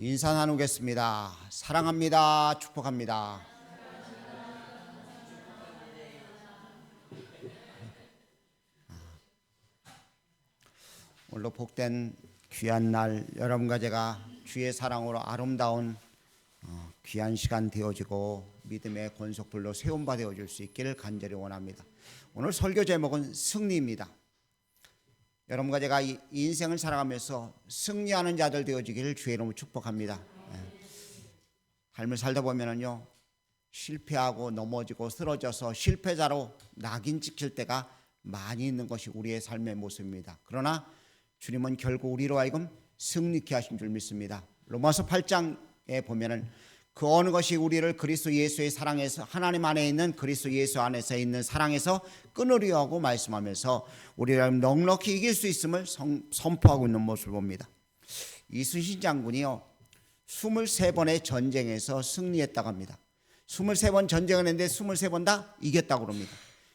인사 나누겠습니다. 사랑합니다. 축복합니다. 오늘도 복된 귀한 날 여러분과 제가 주의 사랑으로 아름다운 어, 귀한 시간 되어지고 믿음의 권속불로 세움바 되어질 수 있기를 간절히 원합니다. 오늘 설교 제목은 승리입니다. 여러분과 제가 이 인생을 살아가면서 승리하는 자들 되어지기를 주의 이름으로 축복합니다. 예. 삶을 살다 보면은요 실패하고 넘어지고 쓰러져서 실패자로 낙인 찍힐 때가 많이 있는 것이 우리의 삶의 모습입니다. 그러나 주님은 결국 우리로 하여금 승리케 하신 줄 믿습니다. 로마서 8장에 보면은 그 어느 것이 우리를 그리스도 예수의 사랑에서 하나님 안에 있는 그리스도 예수 안에서 있는 사랑에서 끊으려 하고 말씀하면서 우리를 넉넉히 이길 수 있음을 성, 선포하고 있는 모습을 봅니다. 이순신 장군이요 23번의 전쟁에서 승리했다고 합니다. 23번 전쟁을 했는데 23번 다 이겼다고 그럽니다.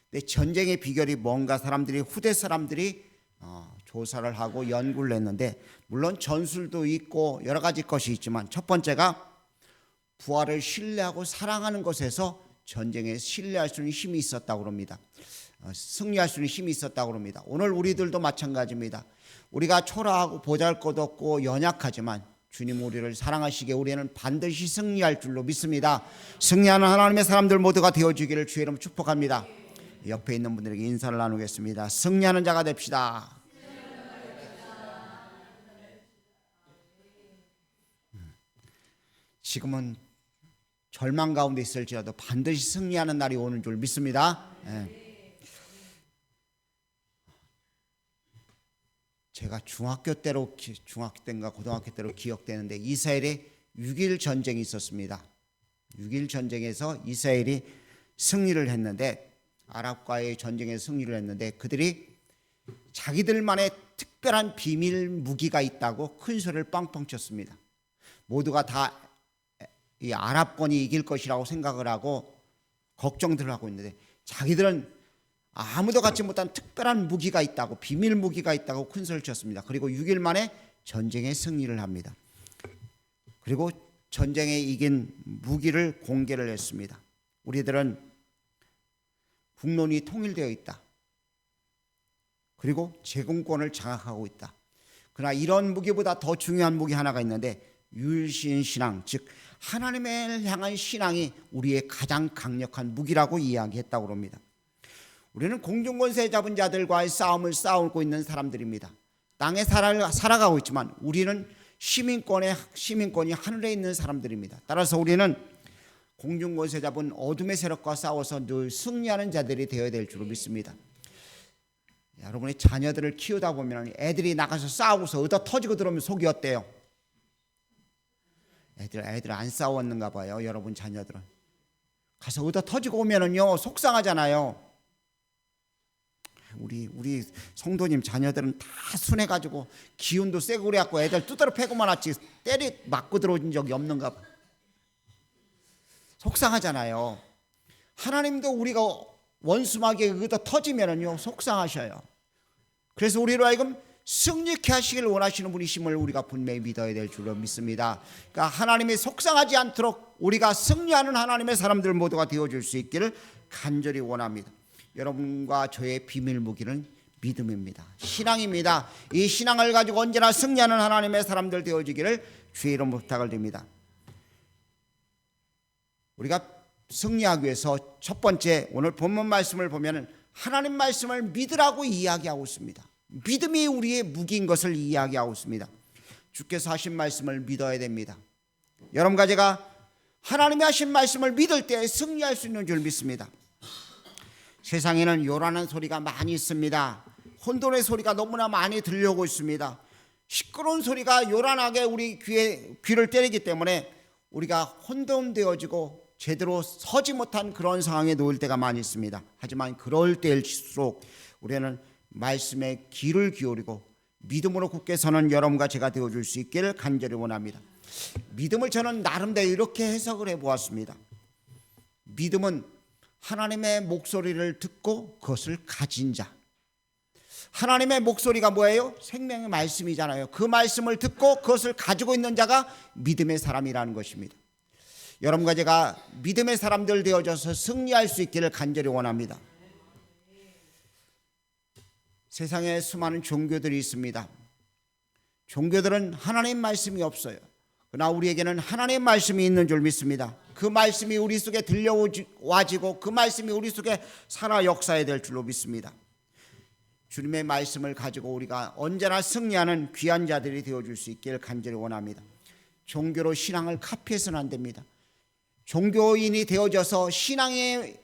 근데 전쟁의 비결이 뭔가 사람들이 후대 사람들이 어, 조사를 하고 연구를 했는데 물론 전술도 있고 여러 가지 것이 있지만 첫 번째가 부활을 신뢰하고 사랑하는 것에서 전쟁에 신뢰할 수 있는 힘이 있었다고 합니다. 어, 승리할 수 있는 힘이 있었다고 합니다. 오늘 우리들도 마찬가지입니다. 우리가 초라하고 보잘것 없고 연약하지만 주님 우리를 사랑하시기에 우리는 반드시 승리할 줄로 믿습니다. 승리하는 하나님의 사람들 모두가 되어주기를 주의 이름 축복합니다. 옆에 있는 분들에게 인사를 나누겠습니다. 승리하는 자가 됩시다. 지금은 절망 가운데 있을지라도 반드시 승리하는 날이 오는 줄 믿습니다. 예. 제가 중학교 때로 기- 중학교 때인가 고등학교 때로 기억되는데 이스라엘에 6일 전쟁이 있었습니다. 6일 전쟁에서 이스라엘이 승리를 했는데 아랍과의 전쟁에 승리를 했는데 그들이 자기들만의 특별한 비밀 무기가 있다고 큰 소리를 빵빵 쳤습니다. 모두가 다 이 아랍권이 이길 것이라고 생각을 하고 걱정들을 하고 있는데 자기들은 아무도 갖지 못한 특별한 무기가 있다고 비밀 무기가 있다고 큰 소리를 쳤습니다. 그리고 6일 만에 전쟁에 승리를 합니다. 그리고 전쟁에 이긴 무기를 공개를 했습니다. 우리들은 북론이 통일되어 있다. 그리고 제공권을 장악하고 있다. 그러나 이런 무기보다 더 중요한 무기 하나가 있는데 율신 신앙, 즉 하나님을 향한 신앙이 우리의 가장 강력한 무기라고 이야기했다고 합니다. 우리는 공중권세 잡은 자들과의 싸움을 싸우고 있는 사람들입니다. 땅에 살아, 살아가고 있지만 우리는 시민권의 시민권이 하늘에 있는 사람들입니다. 따라서 우리는 공중권세 잡은 어둠의 세력과 싸워서 늘 승리하는 자들이 되어야 될 줄로 믿습니다. 여러분의 자녀들을 키우다 보면 애들이 나가서 싸우고서 얻어 터지고 들어오면 속이 어때요? 애들 애들 안 싸웠는가 봐요. 여러분 자녀들은 가서 얻어 터지고 오면은요 속상하잖아요. 우리 우리 성도님 자녀들은 다 순해 가지고 기운도 세고 그래 갖고 애들 두드러 패고만 왔지 때리 맞고 들어온 적이 없는가 봐. 속상하잖아요. 하나님도 우리가 원수마게 얻어 터지면은요 속상하셔요. 그래서 우리로 하여금 승리케 하시길 원하시는 분이심을 우리가 분명히 믿어야 될 줄로 믿습니다. 그러니까 하나님이 속상하지 않도록 우리가 승리하는 하나님의 사람들 모두가 되어줄 수 있기를 간절히 원합니다. 여러분과 저의 비밀 무기는 믿음입니다. 신앙입니다. 이 신앙을 가지고 언제나 승리하는 하나님의 사람들 되어지기를 주의 이름 부탁을 드립니다. 우리가 승리하기 위해서 첫 번째 오늘 본문 말씀을 보면은 하나님 말씀을 믿으라고 이야기하고 있습니다. 믿음이 우리의 무기인 것을 이야기하고 있습니다. 주께서 하신 말씀을 믿어야 됩니다. 여러분과 제가 하나님이 하신 말씀을 믿을 때 승리할 수 있는 줄 믿습니다. 세상에는 요란한 소리가 많이 있습니다. 혼돈의 소리가 너무나 많이 들려오고 있습니다. 시끄러운 소리가 요란하게 우리 귀에 귀를 때리기 때문에 우리가 혼돈되어지고 제대로 서지 못한 그런 상황에 놓일 때가 많이 있습니다. 하지만 그럴 때일수록 우리는 말씀에 귀를 기울이고 믿음으로 굳게 서는 여러분과 제가 되어줄 수 있기를 간절히 원합니다. 믿음을 저는 나름대로 이렇게 해석을 해보았습니다. 믿음은 하나님의 목소리를 듣고 그것을 가진 자. 하나님의 목소리가 뭐예요? 생명의 말씀이잖아요. 그 말씀을 듣고 그것을 가지고 있는 자가 믿음의 사람이라는 것입니다. 여러분과 제가 믿음의 사람들 되어져서 승리할 수 있기를 간절히 원합니다. 세상에 수많은 종교들이 있습니다. 종교들은 하나님 말씀이 없어요. 그러나 우리에게는 하나님 말씀이 있는 줄 믿습니다. 그 말씀이 우리 속에 들려와지고 그 말씀이 우리 속에 살아 역사해야 될 줄로 믿습니다. 주님의 말씀을 가지고 우리가 언제나 승리하는 귀한 자들이 되어줄 수 있기를 간절히 원합니다. 종교로 신앙을 카피해서는 안 됩니다. 종교인이 되어져서 신앙의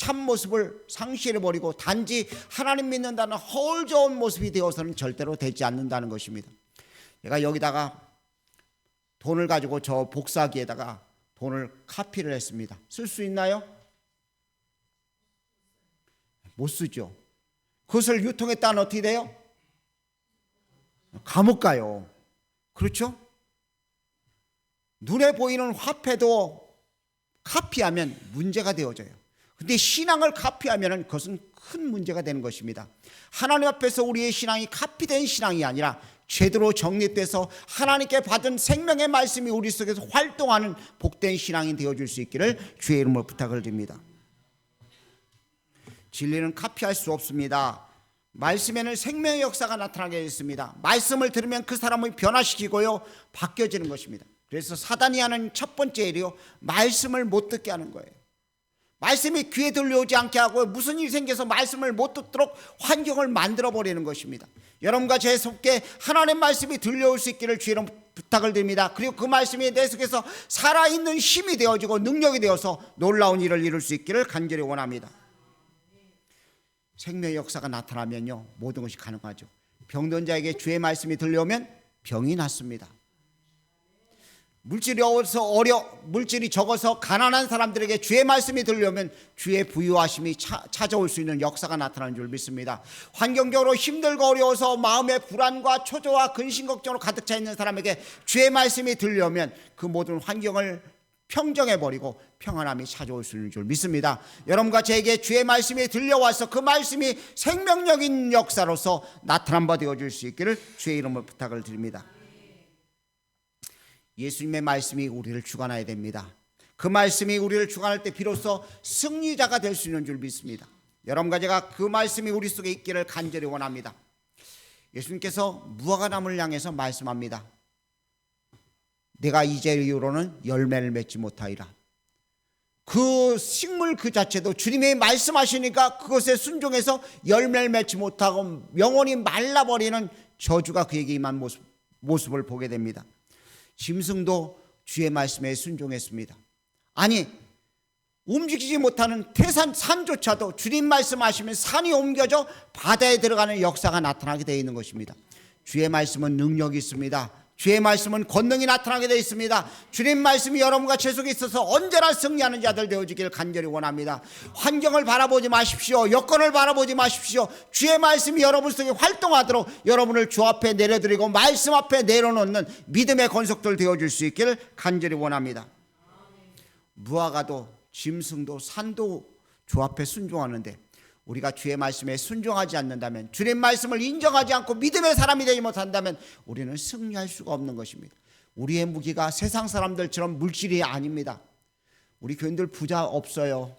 참 모습을 상실해버리고 단지 하나님 믿는다는 허울 좋은 모습이 되어서는 절대로 되지 않는다는 것입니다. 내가 여기다가 돈을 가지고 저 복사기에다가 돈을 카피를 했습니다. 쓸 수 있나요? 못 쓰죠. 그것을 유통했다는 어떻게 돼요? 감옥 가요. 그렇죠? 눈에 보이는 화폐도 카피하면 문제가 되어져요. 근데 신앙을 카피하면 그것은 큰 문제가 되는 것입니다. 하나님 앞에서 우리의 신앙이 카피된 신앙이 아니라 제대로 정립돼서 하나님께 받은 생명의 말씀이 우리 속에서 활동하는 복된 신앙이 되어줄 수 있기를 주의 이름으로 부탁을 드립니다. 진리는 카피할 수 없습니다. 말씀에는 생명의 역사가 나타나게 있습니다. 말씀을 들으면 그 사람을 변화시키고요, 바뀌어지는 것입니다. 그래서 사단이 하는 첫 번째 일이요, 말씀을 못 듣게 하는 거예요. 말씀이 귀에 들려오지 않게 하고 무슨 일이 생겨서 말씀을 못 듣도록 환경을 만들어 버리는 것입니다. 여러분과 제 속에 하나님 말씀이 들려올 수 있기를 주의로 부탁을 드립니다. 그리고 그 말씀이 내 속에서 살아있는 힘이 되어지고 능력이 되어서 놀라운 일을 이룰 수 있기를 간절히 원합니다. 생명의 역사가 나타나면요 모든 것이 가능하죠. 병든 자에게 주의 말씀이 들려오면 병이 낫습니다. 물질이 어서 어려 물질이 적어서 가난한 사람들에게 주의 말씀이 들려오면 주의 부유하심이 차, 찾아올 수 있는 역사가 나타나는 줄 믿습니다. 환경적으로 힘들고 어려워서 마음의 불안과 초조와 근심 걱정으로 가득 차 있는 사람에게 주의 말씀이 들려오면 그 모든 환경을 평정해 버리고 평안함이 찾아올 수 있는 줄 믿습니다. 여러분과 제게 주의 말씀이 들려와서 그 말씀이 생명력인 역사로서 나타난 바 되어 줄수 있기를 주의 이름으로 부탁을 드립니다. 예수님의 말씀이 우리를 주관해야 됩니다. 그 말씀이 우리를 주관할 때 비로소 승리자가 될 수 있는 줄 믿습니다. 여러분과 제가 그 말씀이 우리 속에 있기를 간절히 원합니다. 예수님께서 무화과나무를 향해서 말씀합니다. 내가 이제 이후로는 열매를 맺지 못하리라. 그 식물 그 자체도 주님의 말씀하시니까 그것에 순종해서 열매를 맺지 못하고 영원히 말라버리는 저주가 그에게 임한 모습, 모습을 보게 됩니다. 짐승도 주의 말씀에 순종했습니다. 아니 움직이지 못하는 태산 산조차도 주님 말씀하시면 산이 옮겨져 바다에 들어가는 역사가 나타나게 되어 있는 것입니다. 주의 말씀은 능력이 있습니다. 주의 말씀은 권능이 나타나게 되어 있습니다. 주님 말씀이 여러분과 제 속에 있어서 언제나 승리하는 자들 되어지기를 간절히 원합니다. 환경을 바라보지 마십시오. 여건을 바라보지 마십시오. 주의 말씀이 여러분 속에 활동하도록 여러분을 주 앞에 내려드리고 말씀 앞에 내려놓는 믿음의 건속들 되어줄 수 있기를 간절히 원합니다. 무화과도 짐승도 산도 주 앞에 순종하는데 우리가 주의 말씀에 순종하지 않는다면 주님 말씀을 인정하지 않고 믿음의 사람이 되지 못한다면 우리는 승리할 수가 없는 것입니다. 우리의 무기가 세상 사람들처럼 물질이 아닙니다. 우리 교인들 부자 없어요.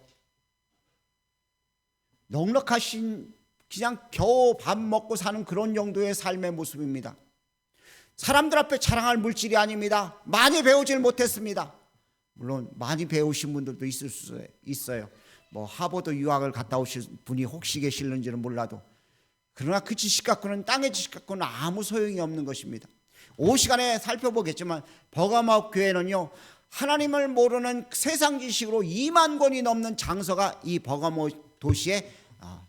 넉넉하신 그냥 겨우 밥 먹고 사는 그런 정도의 삶의 모습입니다. 사람들 앞에 자랑할 물질이 아닙니다. 많이 배우질 못했습니다. 물론 많이 배우신 분들도 있을 수 있어요. 뭐 하버드 유학을 갔다 오신 분이 혹시 계실는지는 몰라도 그러나 그 지식 갖고는 땅의 지식 갖고는 아무 소용이 없는 것입니다. 오 시간에 살펴보겠지만 버가마옥 교회는요 하나님을 모르는 세상 지식으로 2만 권이 넘는 장서가 이 버가모 도시에 아,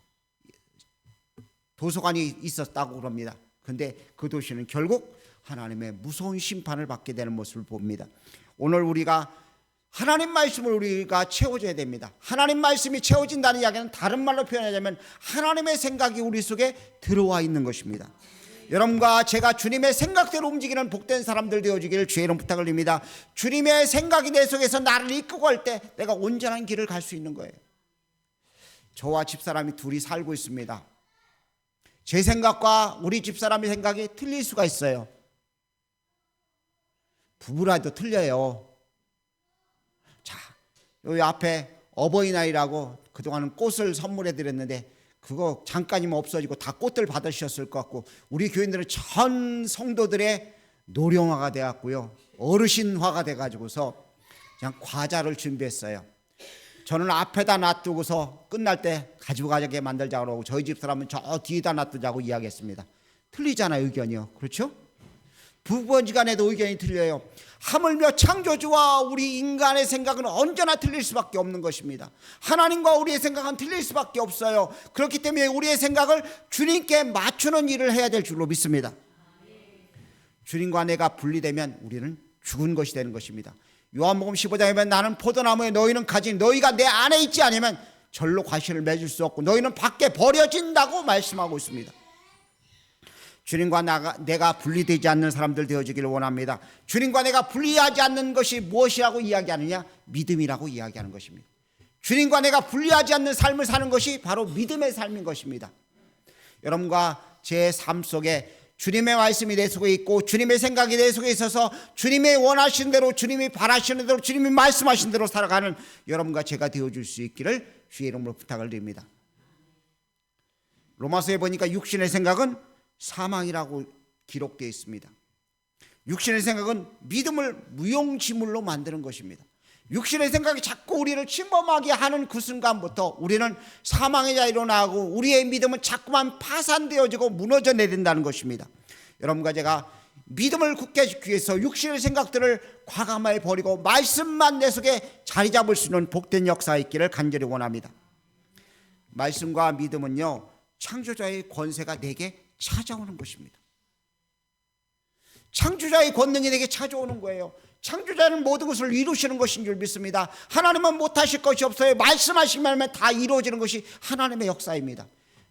도서관이 있었다고 그럽니다. 근데 그 도시는 결국 하나님의 무서운 심판을 받게 되는 모습을 봅니다. 오늘 우리가 하나님 말씀을 우리가 채워줘야 됩니다. 하나님 말씀이 채워진다는 이야기는 다른 말로 표현하자면 하나님의 생각이 우리 속에 들어와 있는 것입니다. 여러분과 제가 주님의 생각대로 움직이는 복된 사람들 되어주기를 주의 이름 부탁을 드립니다. 주님의 생각이 내 속에서 나를 이끌고 갈 때 내가 온전한 길을 갈 수 있는 거예요. 저와 집사람이 둘이 살고 있습니다. 제 생각과 우리 집사람의 생각이 틀릴 수가 있어요. 부부라도 틀려요. 자, 여기 앞에 어버이날이라고 그동안은 꽃을 선물해 드렸는데 그거 잠깐이면 없어지고 다 꽃들 받으셨을 것 같고 우리 교인들은 전 성도들의 노령화가 되었고요. 어르신화가 돼 가지고서 그냥 과자를 준비했어요. 저는 앞에다 놔두고서 끝날 때 가지고 가게 만들자고 그러고 저희 집 사람은 저 뒤에다 놔두자고 이야기했습니다. 틀리잖아요, 의견이요. 그렇죠? 부부지간에도 의견이 틀려요. 하물며 창조주와 우리 인간의 생각은 언제나 틀릴 수밖에 없는 것입니다. 하나님과 우리의 생각은 틀릴 수밖에 없어요. 그렇기 때문에 우리의 생각을 주님께 맞추는 일을 해야 될 줄로 믿습니다. 주님과 내가 분리되면 우리는 죽은 것이 되는 것입니다. 요한복음 15장에 보면 나는 포도나무에 너희는 가진 너희가 내 안에 있지 않으면 절로 과실을 맺을 수 없고 너희는 밖에 버려진다고 말씀하고 있습니다. 주님과 나가, 내가 분리되지 않는 사람들 되어지기를 원합니다. 주님과 내가 분리하지 않는 것이 무엇이라고 이야기하느냐? 믿음이라고 이야기하는 것입니다. 주님과 내가 분리하지 않는 삶을 사는 것이 바로 믿음의 삶인 것입니다. 여러분과 제 삶 속에 주님의 말씀이 내 속에 있고 주님의 생각이 내 속에 있어서 주님의 원하시는 대로 주님이 바라시는 대로 주님이 말씀하신 대로 살아가는 여러분과 제가 되어줄 수 있기를 주의 이름으로 부탁을 드립니다. 로마서에 보니까 육신의 생각은 사망이라고 기록되어 있습니다. 육신의 생각은 믿음을 무용지물로 만드는 것입니다. 육신의 생각이 자꾸 우리를 침범하게 하는 그 순간부터 우리는 사망의 자리로 나가고 우리의 믿음은 자꾸만 파산되어지고 무너져 내린다는 것입니다. 여러분과 제가 믿음을 굳게 지키기 위해서 육신의 생각들을 과감하게 버리고 말씀만 내 속에 자리 잡을 수 있는 복된 역사 있기를 간절히 원합니다. 말씀과 믿음은요 창조자의 권세가 내게 찾아오는 것입니다. 창조자의 권능이 내게 찾아오는 거예요. 창조자는 모든 것을 이루시는 것인 줄 믿습니다. 하나님은 못하실 것이 없어요. 말씀하시면 다 이루어지는 것이 하나님의 역사입니다.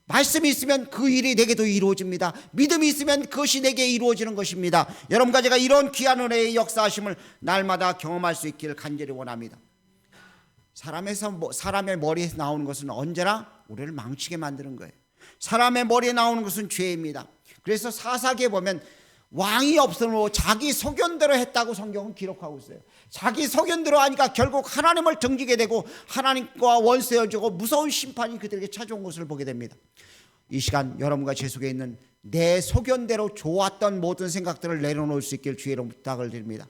말씀이 있으면 그 일이 내게도 이루어집니다. 믿음이 있으면 그것이 내게 이루어지는 것입니다. 여러분과 제가 이런 귀한 은혜의 역사하심을 날마다 경험할 수 있기를 간절히 원합니다. 사람에서 사람의 머리에서 나오는 것은 언제나 우리를 망치게 만드는 거예요. 사람의 머리에 나오는 것은 죄입니다. 그래서 사사기에 보면 왕이 없으므로 자기 소견대로 했다고 성경은 기록하고 있어요. 자기 소견대로 하니까 결국 하나님을 등지게 되고 하나님과 원수해지고 무서운 심판이 그들에게 찾아온 것을 보게 됩니다. 이 시간 여러분과 제 속에 있는 내 소견대로 좋았던 모든 생각들을 내려놓을 수 있길 주의로 부탁을 드립니다.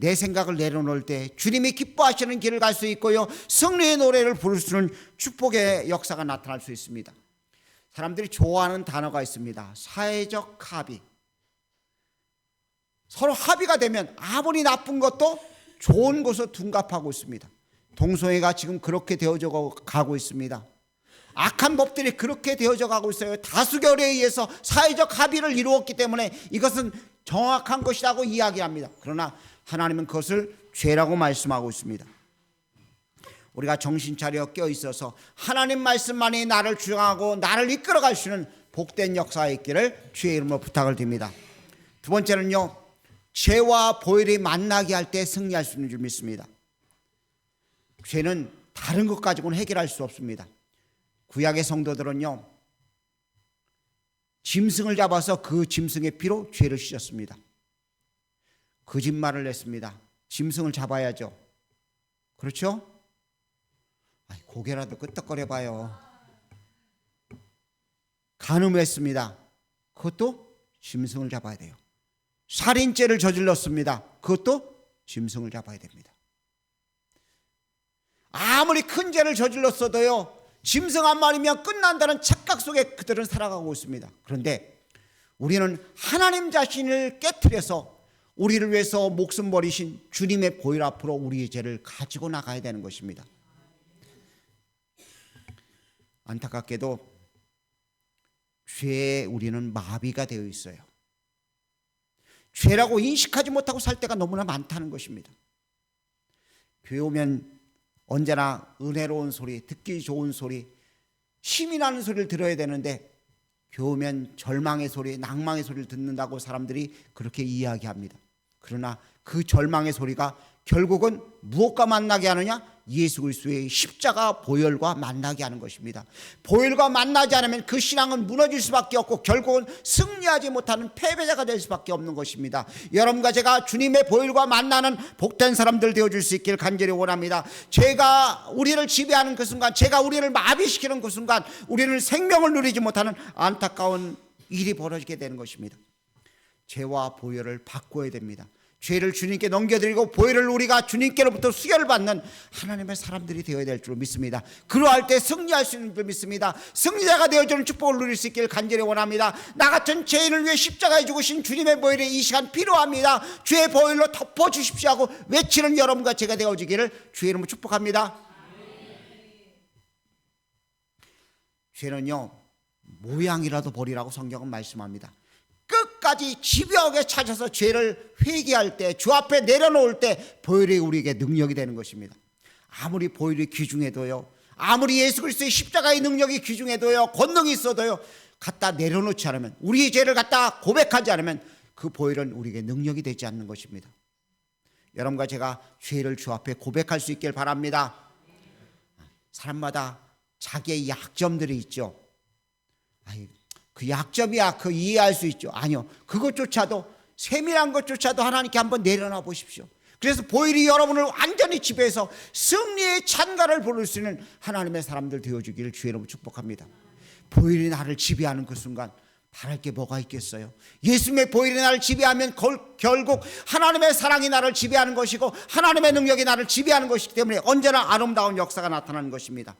내 생각을 내려놓을 때 주님이 기뻐하시는 길을 갈 수 있고요. 승리의 노래를 부를 수 있는 축복의 역사가 나타날 수 있습니다. 사람들이 좋아하는 단어가 있습니다. 사회적 합의. 서로 합의가 되면 아무리 나쁜 것도 좋은 것으로 둔갑하고 있습니다. 동성애가 지금 그렇게 되어져 가고 있습니다. 악한 법들이 그렇게 되어져 가고 있어요. 다수결에 의해서 사회적 합의를 이루었기 때문에 이것은 정확한 것이라고 이야기합니다. 그러나 하나님은 그것을 죄라고 말씀하고 있습니다. 우리가 정신 차려 껴 있어서 하나님 말씀만이 나를 주장하고 나를 이끌어갈 수 있는 복된 역사에 있기를 주의 이름으로 부탁을 드립니다. 두 번째는요. 죄와 보혈이 만나게 할 때 승리할 수 있는 줄 믿습니다. 죄는 다른 것 가지고는 해결할 수 없습니다. 구약의 성도들은요. 짐승을 잡아서 그 짐승의 피로 죄를 씻었습니다. 거짓말을 했습니다. 짐승을 잡아야죠. 그렇죠? 아이, 고개라도 끄떡거려 봐요. 간음했습니다. 그것도 짐승을 잡아야 돼요. 살인죄를 저질렀습니다. 그것도 짐승을 잡아야 됩니다. 아무리 큰 죄를 저질렀어도요, 짐승 한 마리면 끝난다는 착각 속에 그들은 살아가고 있습니다. 그런데 우리는 하나님 자신을 깨뜨려서 우리를 위해서 목숨 버리신 주님의 보혈 앞으로 우리의 죄를 가지고 나가야 되는 것입니다. 안타깝게도 죄에 우리는 마비가 되어 있어요. 죄라고 인식하지 못하고 살 때가 너무나 많다는 것입니다. 교회 오면 언제나 은혜로운 소리, 듣기 좋은 소리, 힘이 나는 소리를 들어야 되는데 교회 오면 절망의 소리, 낭망의 소리를 듣는다고 사람들이 그렇게 이야기합니다. 그러나 그 절망의 소리가 결국은 무엇과 만나게 하느냐? 예수 그리스도의 십자가 보혈과 만나게 하는 것입니다. 보혈과 만나지 않으면 그 신앙은 무너질 수밖에 없고 결국은 승리하지 못하는 패배자가 될 수밖에 없는 것입니다. 여러분과 제가 주님의 보혈과 만나는 복된 사람들 되어 줄 수 있기를 간절히 원합니다. 제가 우리를 지배하는 그 순간, 제가 우리를 마비시키는 그 순간, 우리는 생명을 누리지 못하는 안타까운 일이 벌어지게 되는 것입니다. 죄와 보혈을 바꿔야 됩니다. 죄를 주님께 넘겨드리고 보혈을 우리가 주님께로부터 수혈을 받는 하나님의 사람들이 되어야 될 줄 믿습니다. 그러할 때 승리할 수 있는 줄 믿습니다. 승리자가 되어주는 축복을 누릴 수 있기를 간절히 원합니다. 나 같은 죄인을 위해 십자가에 죽으신 주님의 보혈이 이 시간 필요합니다. 주의 보혈로 덮어 주십시오 하고 외치는 여러분과 제가 되어지기를 주의 이름으로 축복합니다. 죄는요 모양이라도 버리라고 성경은 말씀합니다. 끝까지 집요하게 찾아서 죄를 회개할 때, 주 앞에 내려놓을 때 보혈이 우리에게 능력이 되는 것입니다. 아무리 보혈이 귀중해도요, 아무리 예수 그리스도의 십자가의 능력이 귀중해도요, 권능이 있어도요, 갖다 내려놓지 않으면, 우리의 죄를 갖다 고백하지 않으면 그 보혈은 우리에게 능력이 되지 않는 것입니다. 여러분과 제가 죄를 주 앞에 고백할 수 있길 바랍니다. 사람마다 자기의 약점들이 있죠. 아이, 그 약점이 야 그 이해할 수 있죠. 아니요. 그것조차도 세밀한 것조차도 하나님께 한번 내려놔 보십시오. 그래서 보일이 여러분을 완전히 지배해서 승리의 찬가를 부를 수 있는 하나님의 사람들 되어주기를 주의 이름으로 축복합니다. 보일이 나를 지배하는 그 순간 바랄 게 뭐가 있겠어요? 예수님의 보일이 나를 지배하면 걸, 결국 하나님의 사랑이 나를 지배하는 것이고 하나님의 능력이 나를 지배하는 것이기 때문에 언제나 아름다운 역사가 나타나는 것입니다.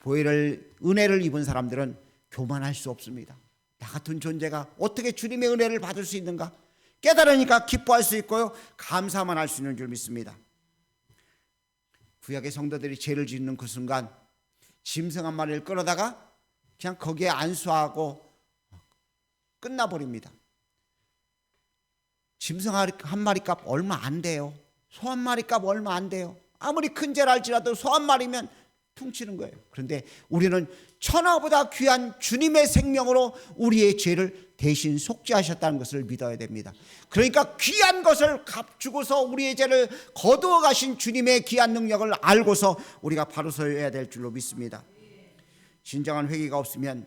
보일을 은혜를 입은 사람들은 교만할 수 없습니다. 나 같은 존재가 어떻게 주님의 은혜를 받을 수 있는가? 깨달으니까 기뻐할 수 있고요. 감사만 할 수 있는 줄 믿습니다. 구약의 성도들이 죄를 짓는 그 순간 짐승 한 마리를 끌어다가 그냥 거기에 안수하고 끝나버립니다. 짐승 한 마리 값 얼마 안 돼요. 소 한 마리 값 얼마 안 돼요. 아무리 큰 죄를 할지라도 소 한 마리면 퉁치는 거예요. 그런데 우리는 천하보다 귀한 주님의 생명으로 우리의 죄를 대신 속죄하셨다는 것을 믿어야 됩니다. 그러니까 귀한 것을 값주고서 우리의 죄를 거두어 가신 주님의 귀한 능력을 알고서 우리가 바로 서야 될 줄로 믿습니다. 진정한 회개가 없으면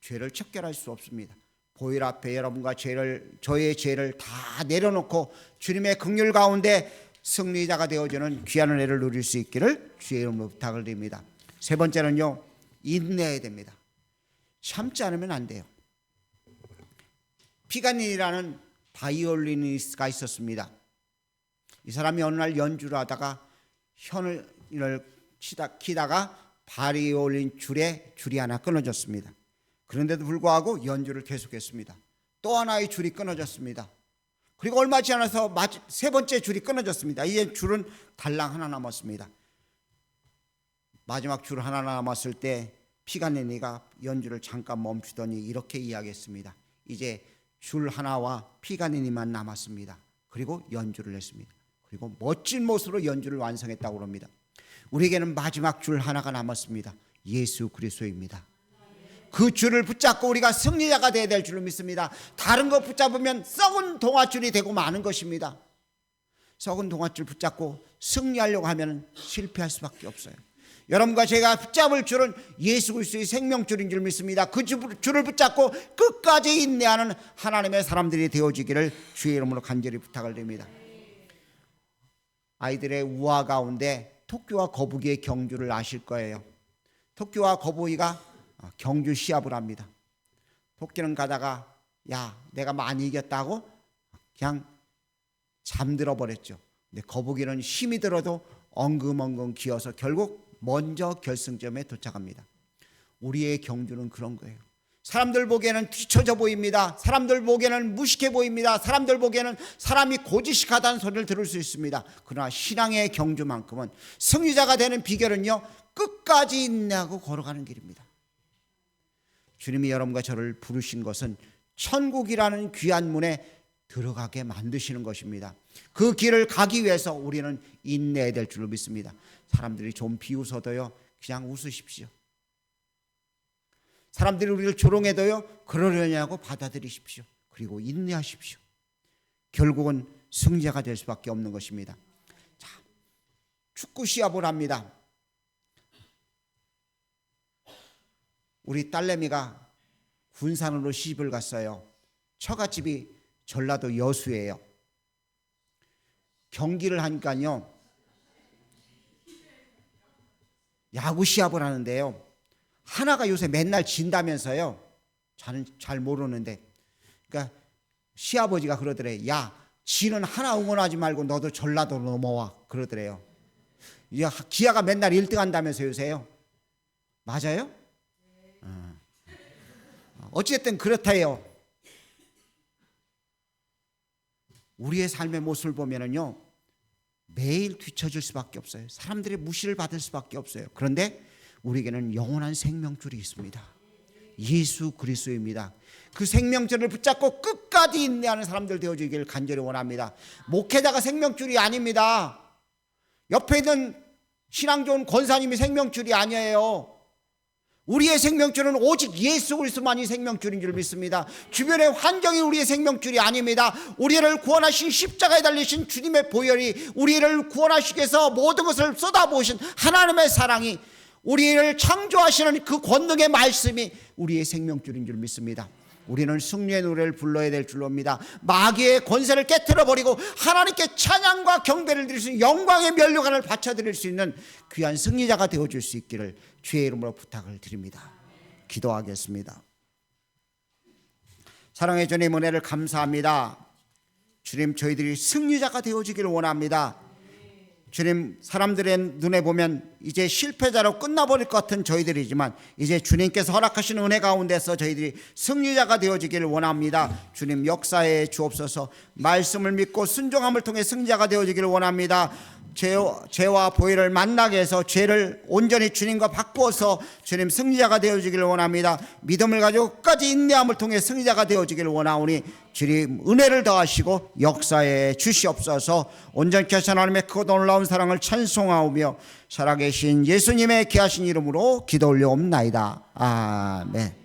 죄를 척결할 수 없습니다. 보일 앞에 여러분과 죄를 저의 죄를 다 내려놓고 주님의 긍휼 가운데 승리자가 되어주는 귀한 은혜를 누릴 수 있기를 주의 이름으로 부탁을 드립니다. 세 번째는요. 인내해야 됩니다. 참지 않으면 안 돼요. 피가닌이라는 바이올리니스트가 있었습니다. 이 사람이 어느 날 연주를 하다가 현을 치다 키다가 바이올린 줄에 줄이 하나 끊어졌습니다. 그런데도 불구하고 연주를 계속했습니다. 또 하나의 줄이 끊어졌습니다. 그리고 얼마 지지 않아서 세 번째 줄이 끊어졌습니다. 이제 줄은 달랑 하나 남았습니다. 마지막 줄 하나 남았을 때 피가네니가 연주를 잠깐 멈추더니 이렇게 이야기했습니다. 이제 줄 하나와 피가네니만 남았습니다. 그리고 연주를 했습니다. 그리고 멋진 모습으로 연주를 완성했다고 합니다. 우리에게는 마지막 줄 하나가 남았습니다. 예수 그리스도입니다. 그 줄을 붙잡고 우리가 승리자가 되어야 될 줄로 믿습니다. 다른 거 붙잡으면 썩은 동아줄이 되고 마는 것입니다. 썩은 동아줄 붙잡고 승리하려고 하면 실패할 수밖에 없어요. 여러분과 제가 붙잡을 줄은 예수 그리스도의 생명줄인 줄 믿습니다. 그 줄을 붙잡고 끝까지 인내하는 하나님의 사람들이 되어지기를 주의 이름으로 간절히 부탁을 드립니다. 아이들의 우화 가운데 토끼와 거북이의 경주를 아실 거예요. 토끼와 거북이가 경주 시합을 합니다. 토끼는 가다가 야 내가 많이 이겼다고 그냥 잠들어 버렸죠. 근데 거북이는 힘이 들어도 엉금엉금 기어서 결국 먼저 결승점에 도착합니다. 우리의 경주는 그런 거예요. 사람들 보기에는 뒤처져 보입니다. 사람들 보기에는 무식해 보입니다. 사람들 보기에는 사람이 고지식하다는 소리를 들을 수 있습니다. 그러나 신앙의 경주만큼은 승리자가 되는 비결은요. 끝까지 인내하고 걸어가는 길입니다. 주님이 여러분과 저를 부르신 것은 천국이라는 귀한 문에 들어가게 만드시는 것입니다. 그 길을 가기 위해서 우리는 인내해야 될 줄을 믿습니다. 사람들이 좀 비웃어도요, 그냥 웃으십시오. 사람들이 우리를 조롱해도요, 그러려냐고 받아들이십시오. 그리고 인내하십시오. 결국은 승자가 될 수밖에 없는 것입니다. 자, 축구 시합을 합니다. 우리 딸내미가 군산으로 시집을 갔어요. 처갓집이 전라도 여수예요. 경기를 하니까요. 야구 시합을 하는데요. 하나가 요새 맨날 진다면서요. 저는 잘 모르는데. 그러니까 시아버지가 그러더래. 야, 지는 하나 응원하지 말고 너도 전라도로 넘어와. 그러더래요. 이제 기아가 맨날 1등 한다면서 요새요. 맞아요? 어. 어쨌든 그렇다요. 우리의 삶의 모습을 보면은요. 매일 뒤처질 수밖에 없어요. 사람들의 무시를 받을 수밖에 없어요. 그런데 우리에게는 영원한 생명줄이 있습니다. 예수 그리스도입니다. 그 생명줄을 붙잡고 끝까지 인내하는 사람들 되어주기를 간절히 원합니다. 목회자가 생명줄이 아닙니다. 옆에 있는 신앙 좋은 권사님이 생명줄이 아니에요. 우리의 생명줄은 오직 예수 그리스도만이 생명줄인 줄 믿습니다. 주변의 환경이 우리의 생명줄이 아닙니다. 우리를 구원하신 십자가에 달리신 주님의 보혈이 우리를 구원하시기 위해서 모든 것을 쏟아부으신 하나님의 사랑이 우리를 창조하시는 그 권능의 말씀이 우리의 생명줄인 줄 믿습니다. 우리는 승리의 노래를 불러야 될 줄로 압니다. 마귀의 권세를 깨뜨려 버리고 하나님께 찬양과 경배를 드릴 수 있는 영광의 면류관을 바쳐 드릴 수 있는 귀한 승리자가 되어 줄수 있기를 주의 이름으로 부탁을 드립니다. 기도하겠습니다. 사랑의 주님 은혜를 감사합니다. 주님 저희들이 승리자가 되어지기를 원합니다. 주님 사람들의 눈에 보면 이제 실패자로 끝나버릴 것 같은 저희들이지만 이제 주님께서 허락하신 은혜 가운데서 저희들이 승리자가 되어지기를 원합니다. 주님 역사에 주옵소서 말씀을 믿고 순종함을 통해 승자가 되어지기를 원합니다. 죄, 죄와 보혈을 만나게 해서 죄를 온전히 주님과 바꾸어서 주님 승리자가 되어지기를 원합니다. 믿음을 가지고 끝까지 인내함을 통해 승리자가 되어지기를 원하오니 주님 은혜를 더하시고 역사에 주시옵소서 온전케 하신 하나님의 크고 놀라운 사랑을 찬송하오며 살아계신 예수님의 귀하신 이름으로 기도 올려옵나이다. 아멘.